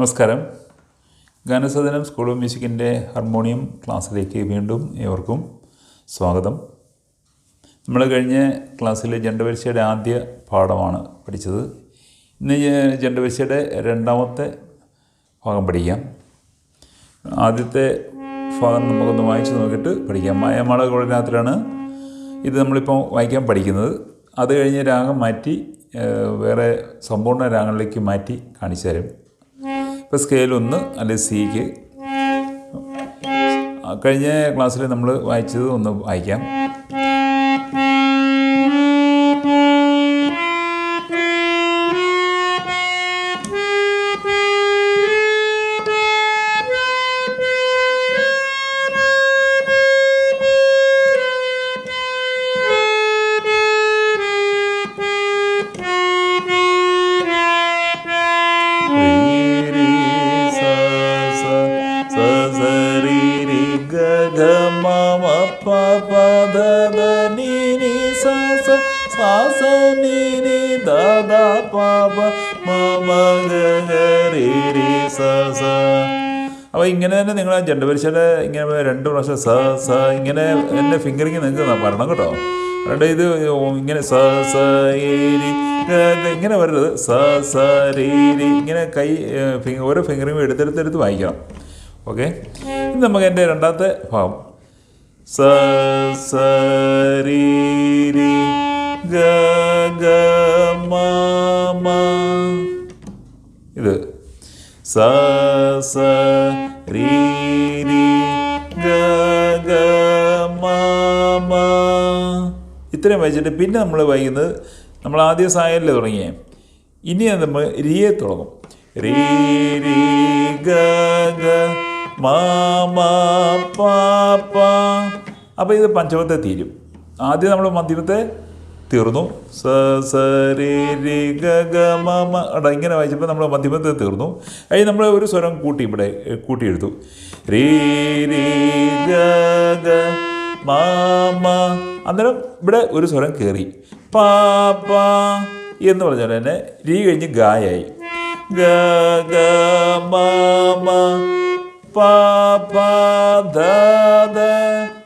നമസ്കാരം. Ganasadanam school of മ്യൂസിക്കിന്റെ harmonium ക്ലാസ്സിലേക്ക് വീണ്ടും ഏവർക്കും സ്വാഗതം. നമ്മൾ കഴിഞ്ഞ ക്ലാസ്സിൽ ജണ്ടപരീക്ഷയുടെ ആദ്യ പാഠമാണ് പഠിച്ചത്. ഇന്ന് ജണ്ടപരീക്ഷയുടെ രണ്ടാമത്തെ ഭാഗം പഠിക്കാം. ആദ്യത്തെ ഭാഗം നമുക്കൊന്ന് വായിച്ച് നോക്കിയിട്ട് പഠിക്കാം. മായമാള കുഴലിനകത്തിലാണ് ഇത് നമ്മളിപ്പോൾ വായിക്കാൻ പഠിക്കുന്നത്. അത് കഴിഞ്ഞ് രാഗം മാറ്റി വേറെ സമ്പൂർണ രാഗങ്ങളിലേക്ക് മാറ്റി കാണിച്ചു തരും. ഇപ്പോൾ സ്കെയിൽ ഒന്ന് അല്ലെങ്കിൽ സിക്ക് കഴിഞ്ഞ ക്ലാസ്സിൽ നമ്മൾ വായിച്ചത് ഒന്ന് വായിക്കാം. അപ്പോൾ ഇങ്ങനെ തന്നെ നിങ്ങൾ ജണ്ട് ജണ്ടപരിശയുടെ ഇങ്ങനെ രണ്ട് പ്രാവശ്യം സ സ ഇങ്ങനെ എന്റെ ഫിംഗറിങ് നിങ്ങൾക്ക് പറയണം കേട്ടോ. അതുകൊണ്ട് ഇത് ഇങ്ങനെ സ സ ഇങ്ങനെ വരരുത് സ സ രീ ഇങ്ങനെ കൈ ഓരോ ഫിംഗറിങ്ങും എടുത്തെടുത്തെടുത്ത് വായിക്കണം. ഓക്കെ? ഇത് നമുക്ക് എന്റെ രണ്ടാമത്തെ ഭാവം സ സ രീ രി ഗ ഗ മ മ ഇത് സ സ ഇത്രയും വായിച്ചിട്ട് പിന്നെ നമ്മൾ വായിക്കുന്നത് നമ്മൾ ആദ്യം സായല്ലേ തുടങ്ങിയേ. ഇനി നമ്മൾ റിയെ തുടങ്ങും. രീ ഗ മ അപ്പോൾ ഇത് പഞ്ചമത്തെ തീരും. ആദ്യം നമ്മൾ മധ്യമത്തെ തീർന്നു. സ സ രി ഗ ഗ മ മ ഇങ്ങനെ വായിച്ചപ്പോൾ നമ്മൾ മധ്യമത്തെ തീർന്നു. അതിന് നമ്മൾ ഒരു സ്വരം കൂട്ടി ഇവിടെ കൂട്ടിയെടുത്തു. രീ ഗ ഗ മ മ അന്നേരം ഇവിടെ ഒരു സ്വരം കയറി പാ പാ എന്ന് പറഞ്ഞാൽ തന്നെ രീ കഴിഞ്ഞ് ഗായായി. ഗ ഗ മ മ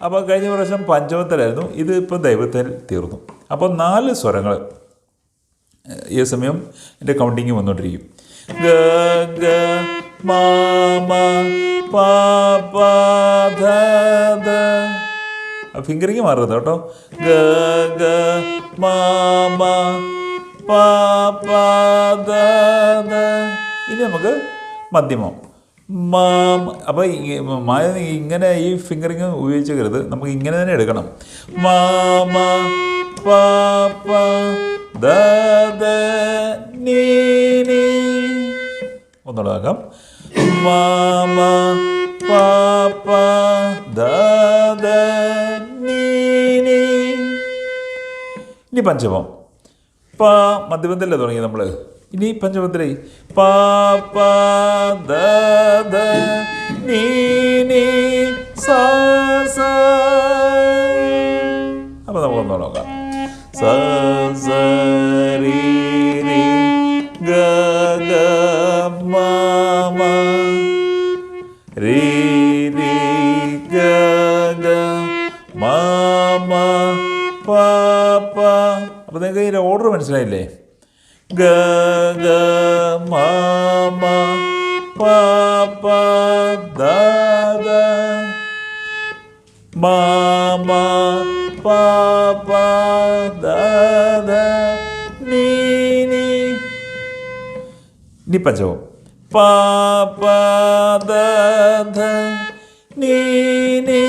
അപ്പോൾ കഴിഞ്ഞ പ്രാവശ്യം പഞ്ചമത്തിലായിരുന്നു ഇത് ഇപ്പോൾ ദൈവത്തിൽ തീർന്നു. അപ്പോൾ നാല് സ്വരങ്ങൾ ഈ സമയം എന്റെ കൗണ്ടിങ് വന്നുകൊണ്ടിരിക്കും ഗ ഗ മാമ ഫിംഗറിങ് മാറുന്നത് കേട്ടോ. ഗ ഗ മാമ ഇനി നമുക്ക് മധ്യമം. അപ്പോൾ മായ ഇങ്ങനെ ഈ ഫിംഗറിങ് ഉപയോഗിച്ചേക്കരുത്. നമുക്ക് ഇങ്ങനെ തന്നെ എടുക്കണം. മാമ പാപ്പ ഒന്നുള്ളതാക്കാം മാമ പാപ്പ ദ ഇനി പഞ്ചമം പ മധ്യമത്തിലല്ലേ തുടങ്ങി നമ്മൾ ഇനി പഞ്ചമത്തിലേ പ പ ദ ദ നീ നീ സ സ അപ്പോൾ നമുക്കൊന്ന് നോക്കാം സ സ രി രി ഗ ഗ മ മ രി രി ഗ ഗ മ മ പ പ അപ്പോൾ നിങ്ങൾക്ക് ഇതിന്റെ ഓർഡർ മനസ്സിലായില്ലേ ഗ ഗ മ മ പ പ ദ ദ മ മ പ പ ദ ദ നീ നീ ഇനി പഞ്ചമം പ പ ദ ധ നീ നീ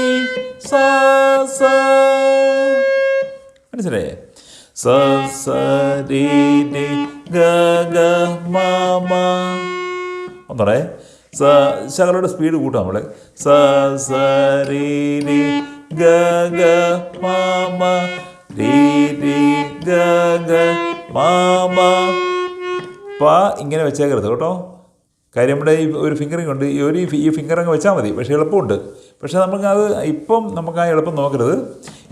സ സ സ സ ശകലയുടെ സ്പീഡ് കൂട്ടാം നമ്മൾ സ സ രി ഗ ഗ മ മ ഗ ഗ പ ഇങ്ങനെ വെച്ചേക്കരുത് കേട്ടോ. കാര്യം ഇവിടെ ഈ ഒരു ഫിംഗറിങ് ഉണ്ട്. ഈ ഒരു ഈ ഫിംഗർ അങ്ങ് വെച്ചാൽ മതി. പക്ഷേ എളുപ്പമുണ്ട്. പക്ഷേ നമുക്ക് അത് ഇപ്പം നമുക്ക് ആ എളുപ്പം നോക്കരുത്.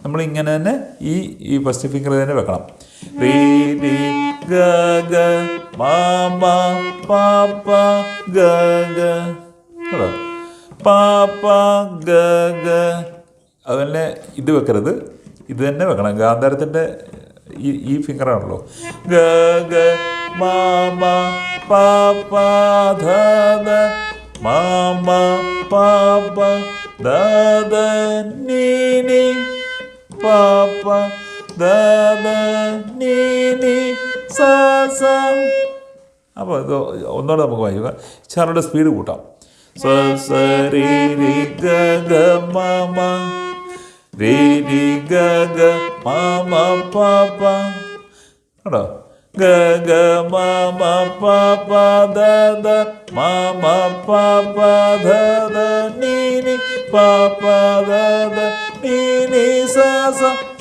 നമ്മൾ ഇങ്ങനെ തന്നെ ഈ ഈ ഫസ്റ്റ് ഫിംഗർ തന്നെ വെക്കണം. റീ രീ ഗ ഗ അതുപോലെ ഇത് വെക്കരുത്. ഇത് തന്നെ വെക്കണം. ഗാന്ധാരത്തിന്റെ ഈ ഈ ഫിംഗറാണല്ലോ ഗ ഗ മാമ പാപ്പ ധ ധ. ദ നീ. സ അപ്പോൾ ഇത് ഒന്നുകൂടെ നമുക്ക് വായിക്കുക ചാറിന്റെ സ്പീഡ് കൂട്ടാം. സ സ രി രി ഗ ഗ മ മ രി രി ഗ ഗ മ മ പ പ കേട്ടോ ഗ ഗ മ മ പ പ ദ ദ മ മ പ പ ദ ദ നീ നീ പ പ ദ ദ നീ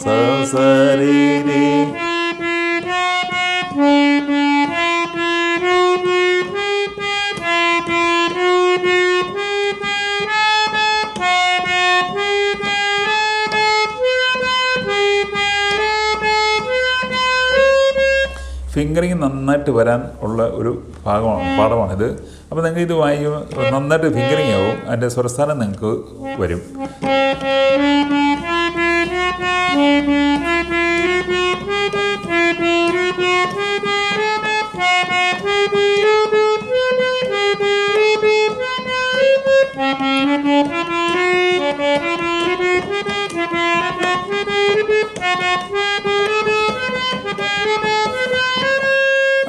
സ സ സ രി രി ഫിംഗറിങ് നന്നായിട്ട് വരാൻ ഉള്ള ഒരു ഭാഗമാണ് പാഠമാണിത്. അപ്പോൾ നിങ്ങൾക്ക് ഇത് വായിക്കുമ്പോൾ നന്നായിട്ട് ഫിംഗറിങ് ആവും അതിന്റെ സ്വരസ്ഥാനം നിങ്ങൾക്ക് വരും.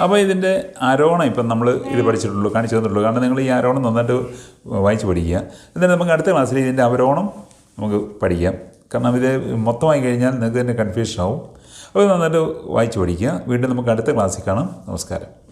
അപ്പോൾ ഇതിന്റെ ആരോഹണം ഇപ്പം നമ്മൾ ഇത് പഠിച്ചിട്ടുള്ളൂ കാണിച്ചു തന്നിട്ടുള്ളൂ. കാരണം നിങ്ങൾ ഈ ആരോഹണം നന്നായിട്ട് വായിച്ച് പഠിക്കുക. എന്നിട്ട് നമുക്ക് അടുത്ത ക്ലാസ്സിൽ ഇതിന്റെ അവരോണം നമുക്ക് പഠിക്കാം. കാരണം ഇത് മൊത്തമായി കഴിഞ്ഞാൽ നിങ്ങൾക്ക് തന്നെ കൺഫ്യൂഷൻ ആവും. അപ്പോൾ നന്നായിട്ട് വായിച്ച് പഠിക്കുക. വീണ്ടും നമുക്ക് അടുത്ത ക്ലാസ്സിൽ കാണാം. നമസ്കാരം.